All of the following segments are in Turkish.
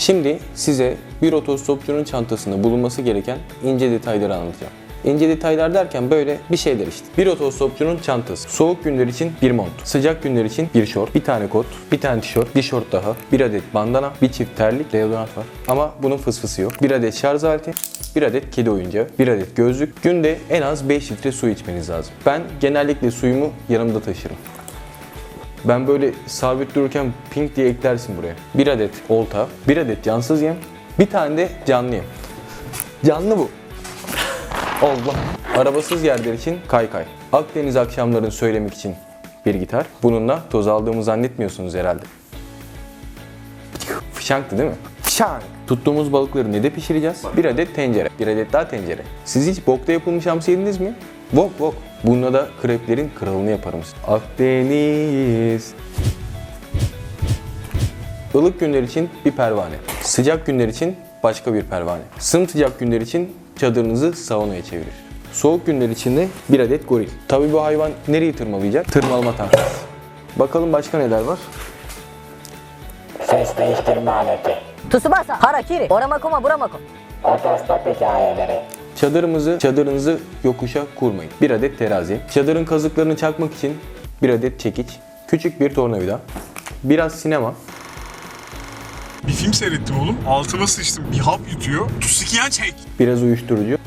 Şimdi size bir otostopçunun çantasında bulunması gereken ince detayları anlatacağım. İnce detaylar derken böyle bir şeyler işte. Bir otostopçunun çantası. Soğuk günler için bir mont. Sıcak günler için bir şort, bir tane kot, bir tane tişört, bir şort daha, bir adet bandana, bir çift terlik, deodorant var. Ama bunun fısfısı yok. Bir adet şarj aleti, bir adet kedi oyuncağı, bir adet gözlük. Günde en az 5 litre su içmeniz lazım. Ben genellikle suyumu yanımda taşırım. Ben böyle sabit dururken pink diye eklersin buraya. Bir adet olta, bir adet cansız yem, bir tane de canlı yem. Canlı bu. Allah. Arabasız yerler için kaykay. Akdeniz akşamlarını söylemek için bir gitar. Bununla toz aldığımı zannetmiyorsunuz herhalde. Fişanktı değil mi? Fişank. Tuttuğumuz balıkları ne de pişireceğiz? Bir adet tencere. Bir adet daha tencere. Siz hiç bokta yapılmış hamsi yediniz mi? Bok bok. Bununla da kreplerin kralını yaparım. Akdeniz. Ilık günler için bir pervane. Sıcak günler için başka bir pervane. Sımsıcak günler için çadırınızı saunaya çevirir. Soğuk günler için de bir adet goril. Tabii bu hayvan nereyi tırmalayacak? Tırmalama tahtası. Bakalım başka neler var? Ses değiştirme aleti. Tsubasa, Harakiri, Oramakoma, Buramako. Otostop hikayeleri. Çadırımızı, çadırınızı yokuşa kurmayın. Bir adet terazi. Çadırın kazıklarını çakmak için bir adet çekiç. Küçük bir tornavida. Biraz sinema. Bir film seyrettim oğlum. Altıma sıçtım. Bir hap yutuyor. Tusikiyen çek. Biraz uyuşturucu.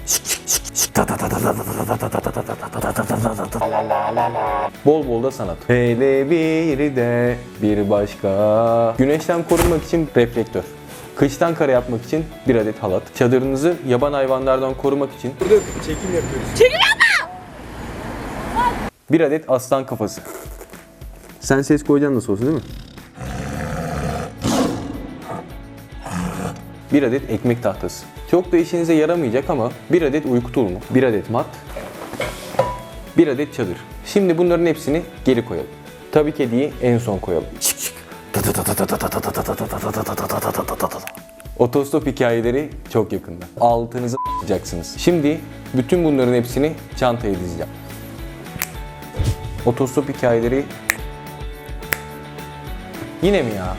Bol bol da sanat. Hele bir de bir başka. Güneşten korunmak için reflektör. Kıştan kara yapmak için bir adet halat. Çadırınızı yaban hayvanlardan korumak için Burada çekim yapıyoruz. Çekim Bir adet aslan kafası. Sen ses koyacaksın nasıl olsa değil mi? Bir adet ekmek tahtası. Çok da işinize yaramayacak ama bir adet uyku tulumu, bir adet mat, bir adet çadır. Şimdi bunların hepsini geri koyalım. Tabii kediyi en son koyalım. Otostop hikayeleri çok yakında. Altınızı a**acaksınız. Şimdi bütün bunların hepsini çantaya dizeceğim. Otostop hikayeleri Yine mi ya?